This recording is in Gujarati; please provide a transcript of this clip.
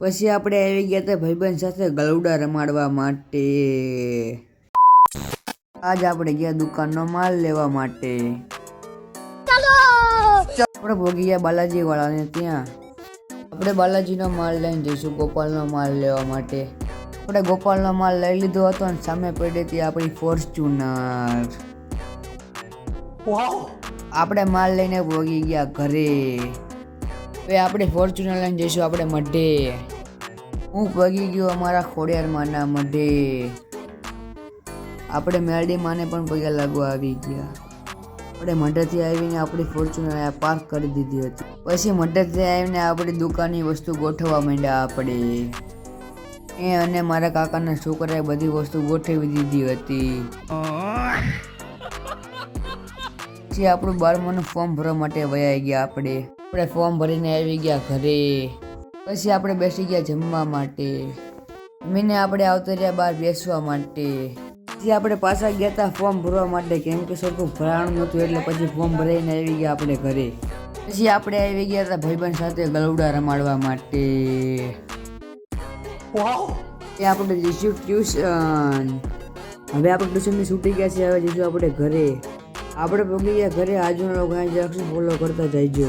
પછી આપણે આવી ગયા હતા ભાઈબંધ સાથે ગલુડા રમાડવા માટે. આજ આપણે ગયા દુકાનનો માલ લેવા માટે. આપણે ભોગી ગયા બાલાજી વાળાને ત્યાં. આપણે બાલાજીનો માલ લઈને જઈશું ગોપાલનો માલ લેવા માટે. આપણે ગોપાલનો માલ લઈ લીધો હતો અને સામે પડે હતી આપણી ફોર્ચ્યુનર. આપણે માલ લઈને ભોગી ગયા ઘરે. હવે આપણે ફોર્ચ્યુનર લઈને જઈશું, આપણે મઢે. હું પગી ગયો અમારા ખોડિયાર માના મઢે. આપણે મેરડી માને પણ પગે લાગવા આવી ગયા. આપણે મઢેથી આવીને આપણી ફોર્ચ્યુનર પાર્ક કરી દીધી હતી. પછી મઢેથી આવીને આપણી દુકાનની વસ્તુ ગોઠવવા માંડ્યા આપણે. એ અને મારા કાકાના છોકરાએ બધી વસ્તુ ગોઠવી દીધી હતી. પછી આપણું બારમાનું ફોર્મ ભરવા માટે વયા ગયા આપણે. આપણે ફોર્મ ભરીને આવી ગયા ઘરે. પછી આપણે બેસી ગયા જમવા માટે. જમીને આપણે આવતા રહ્યા બહાર બેસવા માટે. પછી આપણે પાછા ગયા હતા ફોર્મ ભરવા માટે. કેમ કે સરખું ભરાણું નહોતું એટલે પછી ફોર્મ ભરાઈને આવી ગયા આપણે ઘરે. પછી આપણે આવી ગયા હતા ભાઈબંધ સાથે ગલુડા રમાડવા માટે. એ આપણે જઈશું ટ્યુશન. હવે આપણે ટ્યુશનની છૂટી ગયા છે હવે જઈશું આપણે ઘરે. આપણે પગી ગયા ઘરે. આજુના લોકો ફોલો કરતા જઈજો.